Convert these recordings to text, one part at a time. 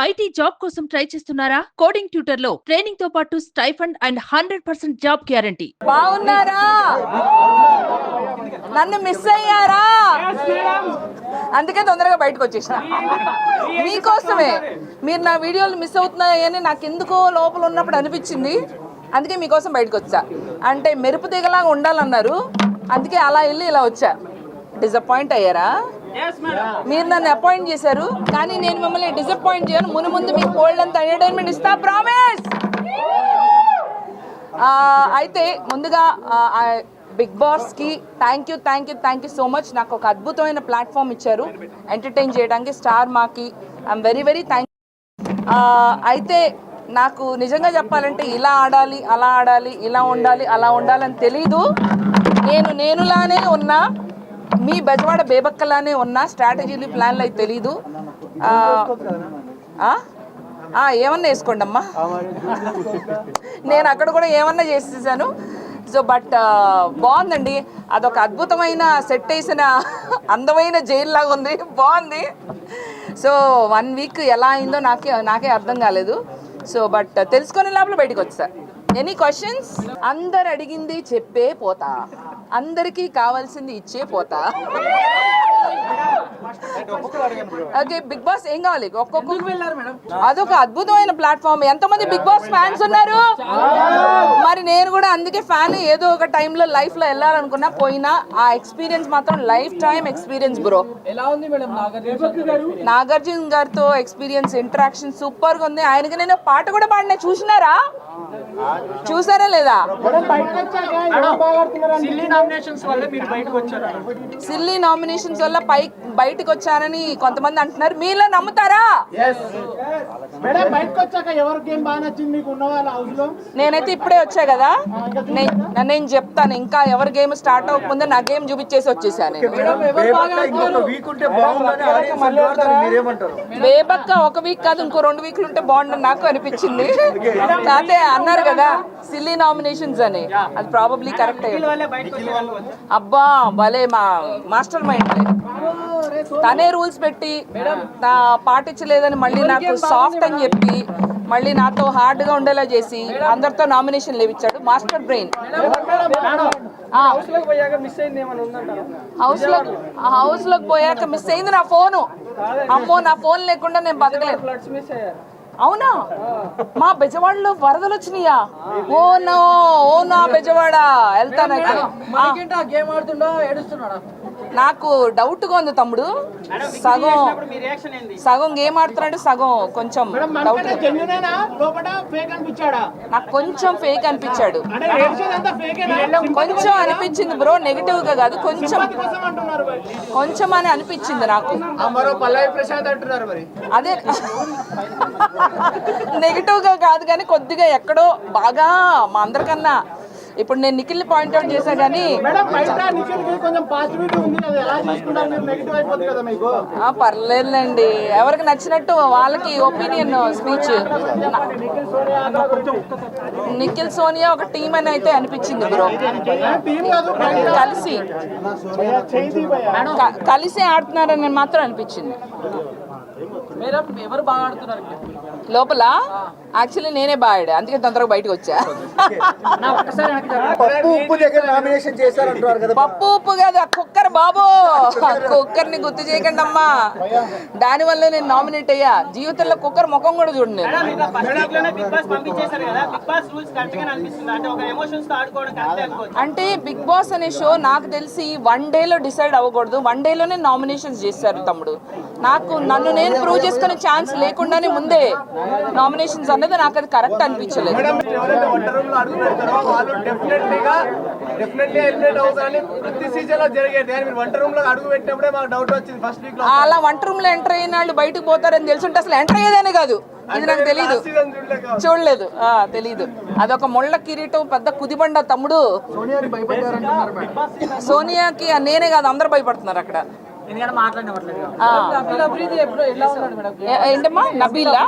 IT job కోసం try చేస్తున్నారా? Coding ట్యూటర్లో ట్రైనింగ్తో పాటు stipend and hundred percent job guarantee. బాగున్నారా? నన్ను మిస్ అయ్యారా? అందుకే తొందరగా బయటకు వచ్చేసిన. మీకోసమే. మీరు నా వీడియోలు మిస్ అవుతున్నాయని నాకు ఎందుకో లోపల ఉన్నప్పుడు అనిపించింది. అందుకే మీకోసం బయటకు వచ్చా. అంటే మెరుపు తీగలాగా ఉండాలన్నారు. అందుకే అలా వెళ్ళి ఇలా వచ్చా. డిసప్పాయింట్ అయ్యారా? మీరు నన్ను అపాయింట్ చేశారు కానీ నేను మిమ్మల్ని డిసప్పాయింట్ చేయను. మును ముందు మీకు కోల్డ్ అంత ఎంటర్టైన్మెంట్ ఇస్తా ప్రామిస్ అయితే ముందుగా బిగ్ బాస్కి thank you thank you thank you so much నాకు ఒక అద్భుతమైన ప్లాట్ఫామ్ ఇచ్చారు. ఎంటర్టైన్ చేయడానికి స్టార్ మాకి. ఐఎమ్ వెరీ వెరీ థ్యాంక్ అయితే నాకు నిజంగా చెప్పాలంటే ఇలా ఆడాలి అలా ఆడాలి ఇలా ఉండాలి అలా ఉండాలని తెలీదు. నేను నేనులానే ఉన్నా. మీ బెజవాడ బేబక్కలానే ఉన్న స్ట్రాటజీలు ప్లాన్లు అయితే తెలీదు. ఏమన్నా వేసుకోండి అమ్మా నేను అక్కడ కూడా ఏమన్నా చేసేసాను. సో బట్ బాగుందండి. అదొక అద్భుతమైన సెట్ వేసిన అందమైన జైలు లాగా ఉంది. బాగుంది. సో వన్ వీక్ ఎలా అయిందో నాకే నాకే అర్థం కాలేదు. సో బట్ తెలుసుకునే లోపల బయటకు వచ్చా ఎనీ క్వశ్చన్స్? అందరు అడిగింది చెప్పే పోతా. అందరికీ కావాల్సింది ఇచ్చే పోతా. ఓకే బిగ్ బాస్ ఏం కావాలి? ఒక్కొక్క అదొక అద్భుతమైన ప్లాట్ఫామ్. ఎంతమంది బిగ్ బాస్ ఫ్యాన్స్ ఉన్నారు? మరి నేను కూడా అందుకే ఫ్యాన్ ఏదో ఒక టైంలో లైఫ్లో వెళ్ళాలనుకున్నా పోయినా ఆ ఎక్స్పీరియన్స్ మాత్రం లైఫ్ టైం ఎక్స్పీరియన్స్ బ్రో ఎలా ఉంది మేడం నాగార్జున గారు? నాగార్జున గారితో ఎక్స్పీరియన్స్ ఇంటరాక్షన్ సూపర్గా ఉంది. ఆయనకి నేను పాట కూడా పాడినా. చూసినారా? చూసారా లేదా? సిల్లీ నామినేషన్స్ వల్ల వల్ల పై బయటకు వచ్చానని కొంతమంది అంటున్నారు. మీలో నమ్ముతారా? మేడం బయటకు వచ్చాక ఎవరు గేమ్ బాగా నచ్చింది? మీకు ఉన్న వాళ్ళ హౌస్లో నేనైతే ఇప్పుడే వచ్చా కదా. నేను చెప్తాను. ఇంకా ఎవరి గేమ్ స్టార్ట్ అవ్వకముందే నా గేమ్ చూపించేసి వచ్చేసాను నేను. ఇంకొక వీక్ ఉంటే బాగుందని ఆడియన్స్ అంటున్నారు మీరేమంటారు? బేబక్క ఒక వీక్ కాదు ఇంకో రెండు వీక్లు ఉంటే బాగుండని నాకు అనిపించింది. అదే అన్నారు కదా సిల్లీ నామినేషన్స్ అని. అది ప్రాబబ్లీ కరెక్ట్ అబ్బా భలే మా మాస్టర్ మైండ్ తనే రూల్స్ పెట్టి నా పాటించలేదని మళ్ళీ నాకు సాఫ్ట్ అని చెప్పి మళ్ళీ నాతో హార్డ్గా ఉండేలా చేసి అందరితో నామినేషన్ లేవిచ్చాడు మాస్టర్ బ్రెయిన్. హౌస్లో హౌస్లోకి పోయాక మిస్ అయింది నా ఫోను. అమ్మో నా ఫోన్ లేకుండా నేను బతకలేదు అవునా? మా బెజవాడలో వరదలు వచ్చినాయా? ఓ నో ఓ నా బెజవాడ ఏడుస్తున్నాడా? నాకు డౌట్గా ఉంది తమ్ముడు. సగం సగం గేమ్ ఆడుతున్నాడు సగం కొంచెం డౌట్ నాకు కొంచెం ఫేక్ అనిపించాడు. కొంచెం అనిపించింది బ్రో నెగిటివ్గా కాదు కొంచెం. కొంచెం అని అనిపించింది నాకు. అదే. నెగిటివ్గా కాదు కానీ కొద్దిగా ఎక్కడో బాగా మా అందరికన్నా. ఇప్పుడు నేను నిఖిల్ని పాయింట్అవుట్ చేశా కానీ పర్లేదులేండి. ఎవరికి నచ్చినట్టు వాళ్ళకి ఒపీనియన్ స్పీచ్ నిఖిల్ సోనియా ఒక టీం అని అయితే అనిపించింది బ్రో. కలిసి. కలిసి ఆడుతున్నారని మాత్రం అనిపించింది మేడం ఎవరు బాగా ఆడుతున్నారు లోపల? యాక్చువల్లీ నేనే బాగాడు అందుకే తొందరగా బయటకు వచ్చా. పప్పు ఉప్పు దగ్గర నామినేషన్ కదా. పప్పు ఉప్పు కాదు ఆ కుక్కర్ బాబు. కుక్కర్ని గుర్తు చేయకండి అమ్మా. దాని వల్ల నేను నామినేట్ అయ్యా. జీవితంలో కుక్కర్ ముఖం కూడా చూడండి నేను. ఫస్ట్ వీక్లోనే బిగ్ బాస్ పంపించేశారు కదా. బిగ్ బాస్ రూల్స్ కరెక్ట్గా అనిపిస్తుంది. అంటే ఒక ఎమోషన్స్తో ఆడుకోవడం కరెక్ట్ అనుకోవచ్చు అంటే బిగ్ బాస్ అనే షో నాకు తెలిసి వన్ డేలో డిసైడ్ అవ్వకూడదు. వన్ డేలోనే నామినేషన్స్ చేస్తారు తమ్ముడు. నాకు నన్ను నేను ప్రూవ్ చేసుకునే ఛాన్స్ లేకుండానే ముందే నామినేషన్స్ అన్నది నాకు అది కరెక్ట్ అనిపించలేదు. ఎవరైతే వంట రూమ్లో అడుగు పెడతారో వాళ్ళు డెఫినెట్లీగా డెఫినెట్లీ ఎలిమినేట్ అవుతారని ప్రతి సీజన్లో జరిగేది కానీ మీరు వంట రూమ్లో అడుగు పెట్టినప్పుడే మాకు డౌట్ వచ్చింది ఫస్ట్ వీక్లో. అలా వంట రూమ్లో ఎంటర్ అయిన వాళ్ళు బయటకు పోతారని తెలుసుంటే అసలు ఎంటర్ అయ్యేదేనే కాదు. ఇది నాకు తెలియదు చూడలేదు ఆ, తెలీదు. అదొక ముళ్ళ కిరీటం పెద్ద కుదిబండ తమ్ముడు. సోనియాకి నేనే కాదు అందరు భయపడుతున్నారు అక్కడ. ఏంటమ్మా? నబీలా?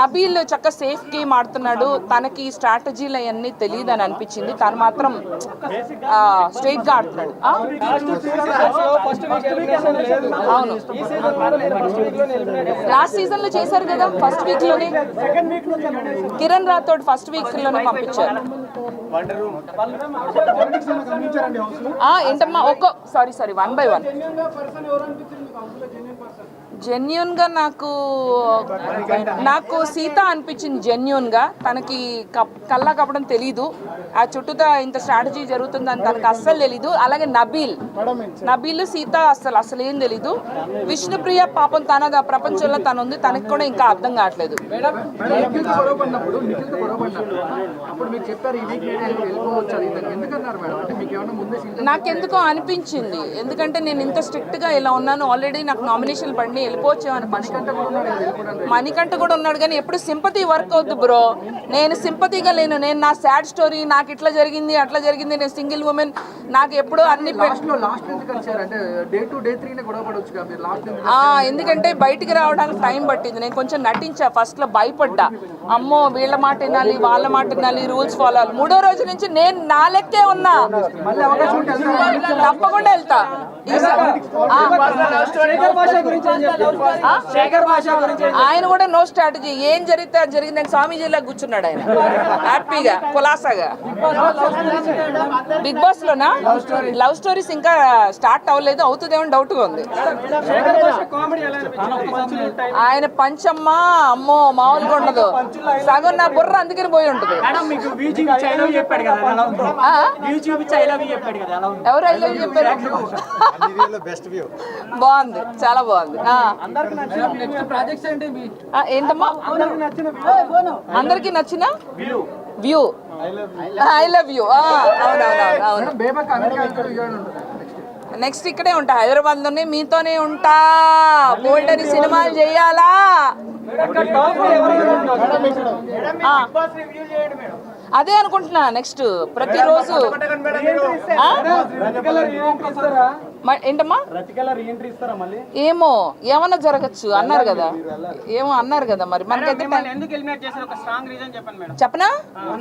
నబీల్ చక్క సేఫ్ గేమ్ ఆడుతున్నాడు తనకి స్ట్రాటజీలు అవన్నీ తెలియదు అని అనిపించింది. తను మాత్రం స్ట్రైట్గా ఆడుతున్నాడు? అవును. లాస్ట్ సీజన్లో చేశారు కదా ఫస్ట్ వీక్లోనే? కిరణ్ రాథోడ్ ఫస్ట్ వీక్లోనే పంపించారు. ఏంటమ్మా? ఒక్కో sorry sorry one by one person ఎవరు అనిపించింది మీకు హౌస్లో జెన్యున్ పర్సన్ జెన్యున్గా నాకు నాకు సీత అనిపించింది జెన్యున్గా తనకి కల్లా కప్పడం తెలీదు. ఆ చుట్టూతా ఇంత స్ట్రాటజీ జరుగుతుందని తనకు అస్సలు తెలీదు. అలాగే నబీల్. నబీల్ సీత అస్సలు అసలు ఏం తెలీదు. విష్ణుప్రియ పాపం తన ప్రపంచంలో తను ఉంది తనకి కూడా ఇంకా అర్థం కావట్లేదు. నాకెందుకో అనిపించింది. ఎందుకంటే నేను ఇంత స్ట్రిక్ట్గా ఇలా ఉన్నాను. ఆల్రెడీ నాకు నామినేషన్ పడి వెళ్ళిపోవచ్చు అని మణికంఠ కూడా ఉన్నాడు కానీ ఎప్పుడు సింపతి వర్క్ అవుద్ది బ్రో నేను సింపతిగా లేను నేను నా సాడ్ స్టోరీ నాకు ఇట్లా జరిగింది అట్లా జరిగింది నేను సింగిల్ ఉమెన్ నాకు ఎప్పుడు అన్ని ఎందుకంటే బయటికి రావడానికి టైం పట్టింది నేను కొంచెం నటించా ఫస్ట్లో భయపడ్డా అమ్మో వీళ్ళ మాట వినాలి వాళ్ళ మాట వినాలి రూల్స్ ఫాలో అవ్వాలి మూడో రోజు నుంచి నేను నా లెక్కే ఉన్నా తప్పకుండా వెళ్తా? ఆయన కూడా నో స్ట్రాటజీ ఏం జరిగితే అది జరిగింది నేను స్వామీజీలా కూర్చున్నాడు ఆయన. హ్యాపీగా కులాసాగా. బిగ్ బాస్ లోనా? లవ్ స్టోరీస్ ఇంకా స్టార్ట్ అవ్వలేదు. అవుతుందేమో డౌట్గా ఉంది. ఆయన పంచమ్మ అమ్మో మామూలుగా ఉండదు. సగం నా బుర్ర అందుకని పోయి ఉంటుంది. ఎవరు ఐ లవ్ చెప్పారు? బాగుంది చాలా బాగుంది. ఏంటమ్మా? అందరికి నచ్చిన view I love you next next ఇక్కడే ఉంటా హైదరాబాద్లోనే మీతోనే ఉంటా. బోల్డ్ అని సినిమాలు చేయాలా. అదే అనుకుంటున్నా నెక్స్ట్ ప్రతిరోజు. ఏంటమ్మా? ఏమో ఏమన్నా జరగచ్చు అన్నారు కదా. ఏమో అన్నారు కదా మరి. మనకైతే మిమ్మల్ని ఎందుకు ఎలిమినేట్ చేశారు? ఒక స్ట్రాంగ్ రీజన్ చెప్పండి మేడం. చెప్పనా?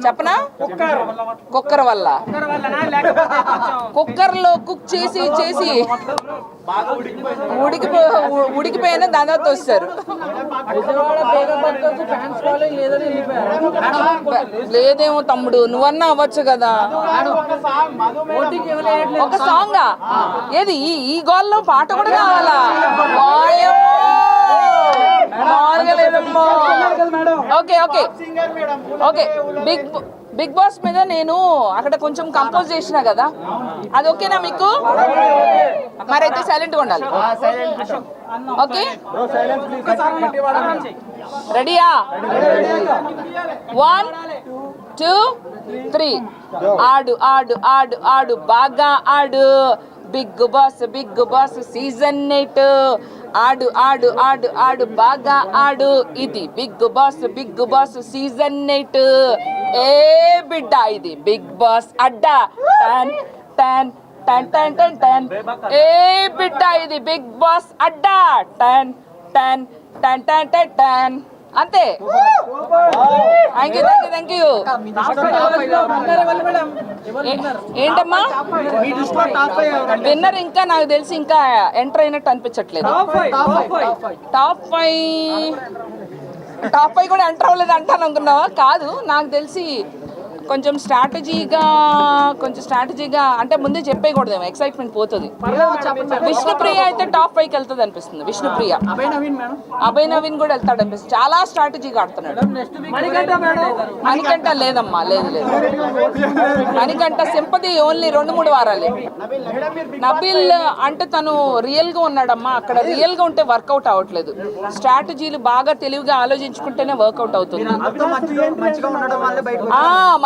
చెప్పనా? కుక్కర్. వల్ల. ఒక్కరి వల్లనా? లేకపోతే కొంచెం కుక్కర్లో కుక్ చేసి చేసి. ఉడికిపో ఉడికిపోయిన దాని తర్వాత వస్తారు లేదేమో తమ్ముడు నువ్వన్నా అవ్వచ్చు కదా. ఒక సాంగ్ ఏది ఈ ఈ గోల్లో పాట కూడా కావాలా? Okay okay. Okay. Bigg Bigg Boss మీద నేను అక్కడ కొంచెం కంపోజ్ చేసిన కదా? అది ఓకేనా మీకు? మరైతే సైలెంట్గా ఉండాలి. ఓకే? రెడీయా వన్ టూ త్రీ ఆడు ఆడు ఆడు ఆడు బాగా ఆడు. Bigg Boss Bigg Boss season eight ఆడు ఆడు ఆడు ఆడు బాగా ఆడు. ఇది Bigg Boss Bigg Boss season eight ఏ బిడ్డ ఇది? బిగ్ బాస్ అడ్డా? టన్ టన్ టన్ టన్ టన్ టన్. ఏ బిడ్డ ఇది? బిగ్ బాస్ అడ్డా? టన్ టన్ టన్ టన్ టన్ టన్. అంతే. Thank you thank you thank you ఏంటమ్మా? విన్నర్ ఇంకా నాకు తెలిసి ఇంకా ఎంటర్ అయినట్టు అనిపించట్లేదు. టాప్ ఫైవ్ టాప్ ఫైవ్ కూడా ఎంటర్ అవ్వలేదు అంటాను అనుకున్నావా కాదు నాకు తెలిసి కొంచెం స్ట్రాటజీగా కొంచెం స్ట్రాటజీగా అంటే ముందే చెప్పేయకూడదేమో ఎక్సైట్మెంట్ పోతుంది. విష్ణుప్రియ అయితే టాప్ ఫైవ్కి వెళ్తుంది అనిపిస్తుంది విష్ణుప్రియ. అభయ్ నవీన్ మేడం. అభయ్ నవీన్ కూడా వెళ్తాడు అనిపిస్తుంది. చాలా స్ట్రాటజీగా ఆడుతున్నాడు. మణికంఠ లేదమ్మా లేదు లేదు. మణికంఠ సింపతి ఓన్లీ రెండు మూడు వారాలే. నబిల్ అంటే తను రియల్గా ఉన్నాడమ్మా. అక్కడ రియల్గా ఉంటే వర్కౌట్ అవ్వట్లేదు. స్ట్రాటజీలు బాగా తెలివిగా ఆలోచించుకుంటేనే వర్కౌట్ అవుతుంది.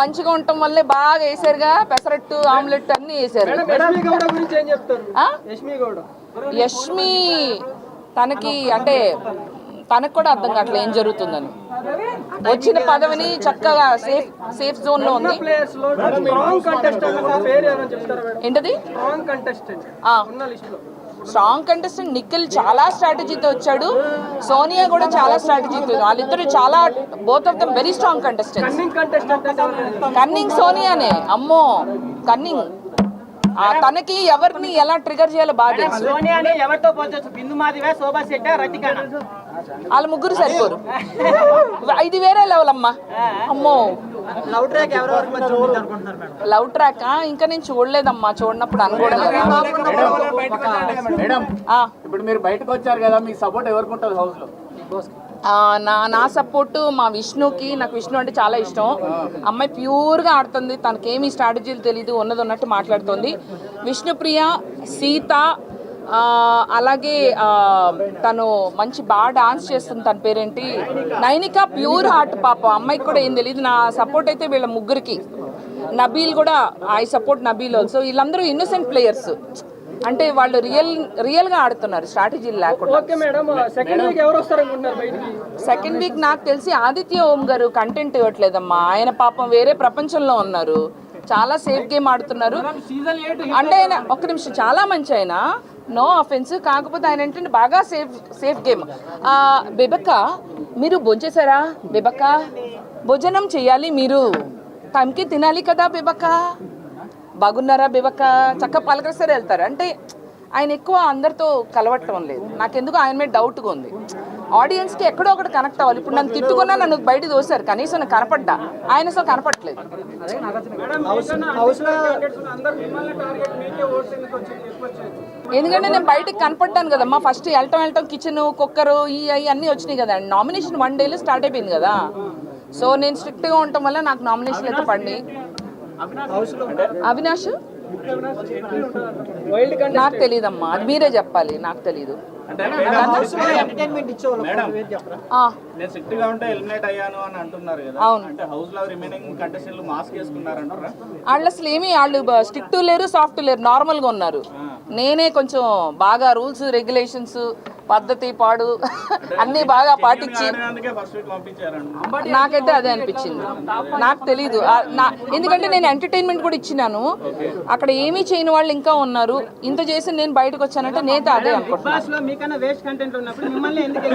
మంచిగా మంచిగా ఉండటం వల్లే బాగా వేసారుగా. పెసరట్టు ఆమ్లెట్ అన్ని వేసారు. యష్మి గౌడ గురించి ఏం చెప్తారు? ఆ? యష్మి గౌడ. యష్మి తనకి అంటే తనకు కూడా అర్థం కావట్లేదు ఏం జరుగుతుందని. వచ్చిన పదవిని చక్కగా సేఫ్ సేఫ్ జోన్లో ఉంది. ఏంటది? స్ట్రాంగ్ కంటెస్టెంట్ కంటెస్టెంట్ నిఖిల్ చాలా స్ట్రాటజీతో వచ్చాడు. సోనియా కూడా చాలా స్ట్రాటజీతో వాళ్ళిద్దరు చాలా both of them very strong contestants cunning సోనియానే అమ్మో కన్నింగ్ ఆ తనకి ఎవరిని ఎలా ట్రిగర్ చేయాలో రతికానా? వాళ్ళ ముగ్గురు సరిపోరు. ఇది వేరే లెవెల్ అమ్మా. అమ్మో. లవ్ ట్రాక్ ఎవరి వరకు మరి చూడొద్దు అనుకుంటున్నారు మేడం లవ్ ట్రాక్ ఇంకా నేను చూడలేదమ్మా చూడనప్పుడు అనుకోవడం మేడం ఇప్పుడు మీరు బయటకు వచ్చారు కదా మీ సపోర్ట్ ఎవరికి ఉంటుంది హౌస్లో నా నా సపోర్టు మా విష్ణుకి నాకు విష్ణు అంటే చాలా ఇష్టం అమ్మాయి ప్యూర్గా ఆడుతుంది తనకేమి స్ట్రాటజీలు తెలియదు ఉన్నది ఉన్నట్టు మాట్లాడుతుంది విష్ణుప్రియ సీత అలాగే తను మంచి బాగా డాన్స్ చేస్తుంది తన పేరేంటి? నైనిక ప్యూర్ హార్ట్ పాప. అమ్మాయికి కూడా ఏం తెలియదు నా సపోర్ట్ అయితే వీళ్ళ ముగ్గురికి. నబీల్ కూడా ఐ సపోర్ట్ నబీల్ ఆల్సో వీళ్ళందరూ ఇన్నోసెంట్ ప్లేయర్స్ అంటే వాళ్ళు రియల్ రియల్గా ఆడుతున్నారు. స్ట్రాటజీలు లేకుండా. సెకండ్ వీక్ నాకు తెలిసి ఆదిత్య ఓం గారు కంటెంట్ ఇవ్వట్లేదమ్మా. ఆయన పాపం వేరే ప్రపంచంలో ఉన్నారు. చాలా సేఫ్ గేమ్ ఆడుతున్నారు. అంటే ఆయన ఒక్క నిమిషం చాలా మంచి ఆయన. నో అఫెన్స్ కాకపోతే ఆయన ఏంటంటే బాగా సేఫ్ సేఫ్ గేమ్ బెబక్క మీరు భోంచేశారా? బెబక్క భోజనం చేయాలి మీరు. టైంకి తినాలి కదా బెబక్క. బాగున్నారా బెబక్క? చక్క పలకరిస్తే వెళ్తారు. అంటే ఆయన ఎక్కువ అందరితో కలవటం లేదు. నాకెందుకు ఆయన మీద డౌట్గా ఉంది. ఆడియన్స్కి ఎక్కడో ఒకటి కనెక్ట్ అవ్వాలి. ఇప్పుడు నన్ను తిట్టుకున్నా నన్ను బయట దోశారు కనీసం నాకు కనపడ్డా. ఆయన అసలు కనపడట్లేదు. ఎందుకంటే నేను బయటకు కనపడ్డాను కదమ్మా ఫస్ట్ వెళ్ళటం వెళ్ళటం కిచెన్ కుక్కర్ ఈ అవి అన్నీ వచ్చినాయి కదా. నామినేషన్ వన్ డేలో స్టార్ట్ అయిపోయింది కదా. సో నేను స్ట్రిక్ట్గా ఉండటం వల్ల నాకు నామినేషన్ అయితే పడి అవినాష్? నాకు తెలియదమ్మా అది మీరే చెప్పాలి. నాకు తెలీదు. నేను స్ట్రిక్ట్గా ఉంటే ఎలిమినేట్ అయ్యాను అని అంటున్నారు కదా. అవును. అంటే హౌస్లో రిమైనింగ్ కంటెస్టెంట్లు మాస్క్ వేసుకున్నారంటారా వాళ్ళు అసలు ఏమి వాళ్ళు స్ట్రిక్ట్ లేరు సాఫ్ట్ లేరు నార్మల్గా ఉన్నారు. నేనే కొంచెం బాగా రూల్స్ రెగ్యులేషన్స్ పద్ధతి పాడు అన్నీ బాగా పాటించి అందుకే ఫస్ట్ వీక్ పంపించారంట నాకైతే అదే అనిపించింది. నాకు తెలీదు. ఎందుకంటే నేను ఎంటర్టైన్మెంట్ కూడా ఇచ్చినాను. అక్కడ ఏమీ చేయని వాళ్ళు ఇంకా ఉన్నారు. ఇంత చేసి నేను బయటకు వచ్చానంటే నేత అదే అనుకుంటున్నాను బాస్లో మీకన్నా వేస్ట్ కంటెంట్ ఉన్నప్పుడు మిమ్మల్ని ఎందుకు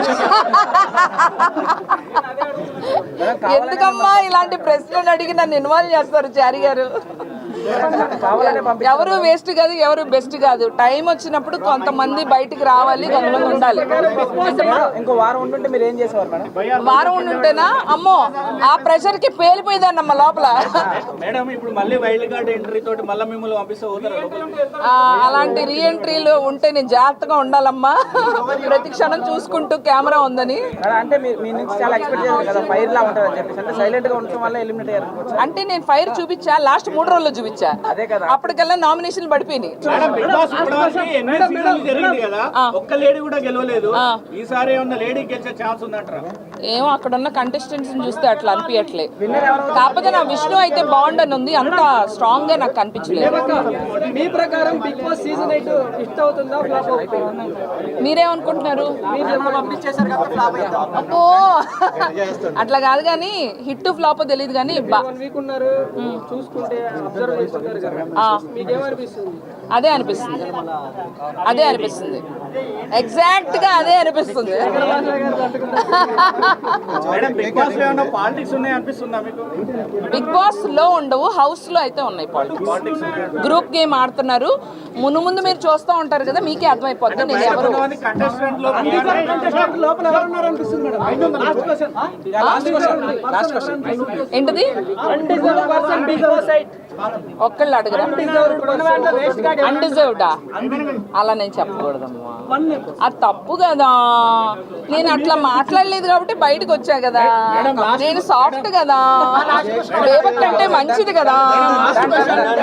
ఎందుకమ్మా ఇలాంటి ప్రశ్నలు అడిగి నన్ను ఇన్వాల్వ్ చేస్తారు చారి గారు? ఎవరు వేస్ట్ కాదు ఎవరు బెస్ట్ కాదు. టైం వచ్చినప్పుడు కొంతమంది బయటికి రావాలి కొంతమంది ఉండాలి. ఇంకో వారం ఉంటుంటే మీరు ఏం చేసేవారు మేడం? వారం ఉండుంటేనా? అమ్మో ఆ ప్రెషర్కి పేలిపోయేదాన్నమ్మ లోపల. మేడం ఇప్పుడు మళ్ళీ వైల్డ్ కార్డ్ ఎంట్రీ తోటి మళ్ళీ మిమ్మల్ని పంపిస్తే పోతారా లోపలికి? ఆ, అలాంటి రీఎంట్రీలు ఉంటే నేను జాగ్రత్తగా ఉండాలమ్మా. ప్రతి క్షణం చూసుకుంటూ కెమెరా ఉందని. అంటే మీ మీ నుంచి చాలా ఎక్స్పెక్ట్ చేశారు కదా ఫైర్ లా ఉంటుందని చెప్పేసి. అంటే సైలెంట్గా ఉండటం వల్ల ఎలిమినేట్ అయ్యారు. అంటే నేను ఫైర్ చూపించా లాస్ట్ మూడు రోజుల్లో చూపించా. అదే కదా. అప్పటికల్లా నామినేషన్లు పడిపోయినాయి. మేడం బిగ్ బాస్ ఇప్పటివరకు ఎన్ని సీజన్లు జరిగింది కదా. ఒక్క లేడీ కూడా గెలవలేదు. ఈసారి ఏమన్నా లేడీ గెలిచే ఛాన్స్ ఉందంటారా? ఏమో అక్కడ ఉన్న కంటెస్టెంట్స్ చూస్తే అట్లా అనిపించట్లే కాకపోతే నా విష్ణు అయితే బాగుండని ఉంది. అంత స్ట్రాంగ్గా నాకు కనిపించలేదు మీ ప్రకారం Bigg Boss season eight hit అవుతుందా ఫ్లాప్ అవుతుందా? మీరేమనుకుంటున్నారు? మీరు పంపించేశారు కదా ఫ్లాప్ అవుతుందా అబ్బో! అట్లా కాదు కానీ హిట్ ఫ్లాప్ తెలియదు కానీ బా- వన్ వీక్ ఉన్నారు. చూసుకుంటే అదే అనిపిస్తుంది. అదే అనిపిస్తుంది. ఎగ్జాక్ట్గా అదే అనిపిస్తుంది. మేడం బిగ్ బాస్లో ఏమన్నా పాలిటిక్స్ ఉన్నాయి? అనిపిస్తుందా మీకు? బిగ్ బాస్లో ఉండవు హౌస్లో అయితే ఉన్నాయి పాలిటిక్స్ గ్రూప్ గేమ్ ఆడుతున్నారు. ముందు ముందు మీరు చూస్తూ ఉంటారు కదా మీకే అర్థమైపోద్ది నేను ఎవరు ఏంటిది? ఒక్కళ్ళు అడగరా. అన్డిజర్వ్డా అలా నేను చెప్పకూడదమ్మా. అది తప్పు కదా. నేను అట్లా మాట్లాడలేదు కాబట్టి బయటకు వచ్చా కదా. నేను సాఫ్ట్ కదా. అంటే మంచిది కదా.